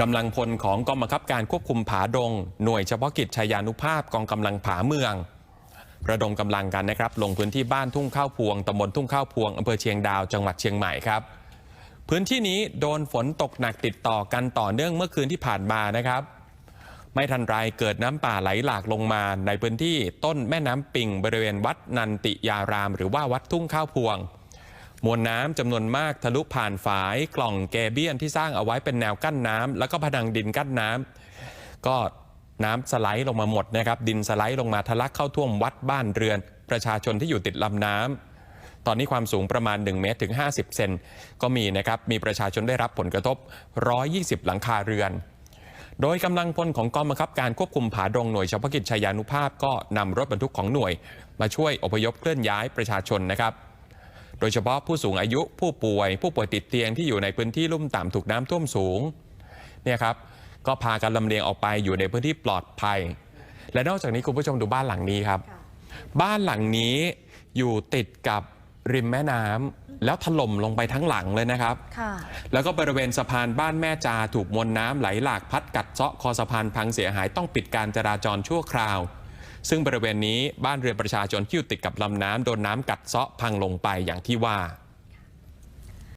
กำลังพลของกองบังคับการควบคุมผาดง หน่วยเฉพาะกิจชายานุภาพกองกำลังผาเมือง ระดมกำลังกันนะครับ ลงพื้นที่บ้านทุ่งข้าวพวงตำบลทุ่งข้าวพวงอำเภอเชียงดาวจังหวัดเชียงใหม่ครับพื้นที่นี้โดนฝนตกหนักติดต่อกันต่อเนื่องเมื่อคืนที่ผ่านมานะครับ ไม่ทันไรเกิดน้ำป่าไหลหลากลงมาในพื้นที่ต้นแม่น้ำปิงบริเวณวัดนันติยาราม หรือว่าวัดทุ่งข้าวพวง มวลน้ำจำนวนมากทะลุผ่านฝายกล่องแกเบียนที่สร้างเอาไว้เป็นแนวกั้นน้ำแล้วก็ผนังดินกั้นน้ำก็น้ำสไลด์ลงมาหมดนะครับ ดินสไลด์ลงมาทะลักเข้าท่วมวัดบ้านเรือน ประชาชนที่อยู่ติดลำน้ำตอนนี้ความสูงประมาณ 1 เมตรถึง 50 เซนก็มีนะครับ มีประชาชนได้รับผลกระทบ 120 หลังคาเรือน โดยกำลังพลของกองบังคับการควบคุมผาดงหน่วยเฉพาะกิจชายานุภาพก็นำรถบรรทุกของหน่วย มาช่วยอพยพเคลื่อนย้ายประชาชนนะครับ โดยเฉพาะผู้สูงอายุผู้ป่วย ผู้ป่วยติดเตียงที่อยู่ในพื้นที่ลุ่มต่ำถูกน้ำท่วมสูงเนี่ยครับก็พากันลำเลียงออกไปอยู่ในพื้นที่ปลอดภัย และนอกจากนี้คุณผู้ชมดูบ้านหลังนี้ครับ บ้านหลังนี้อยู่ติดกับริมแม่น้ำแล้วถล่มลงไปทั้งหลังเลยนะครับค่ะแล้วก็บริเวณสะพานบ้านแม่จาถูกมวลน้ำไหลหลากพัดกัดเซาะคอสะพานพังเสียหายต้องปิดการจราจรชั่วคราว ซึ่งบริเวณนี้บ้านเรือนประชาชนที่อยู่ติดกับลำน้ำโดนน้ำกัดเซาะพังลงไปอย่างที่ว่า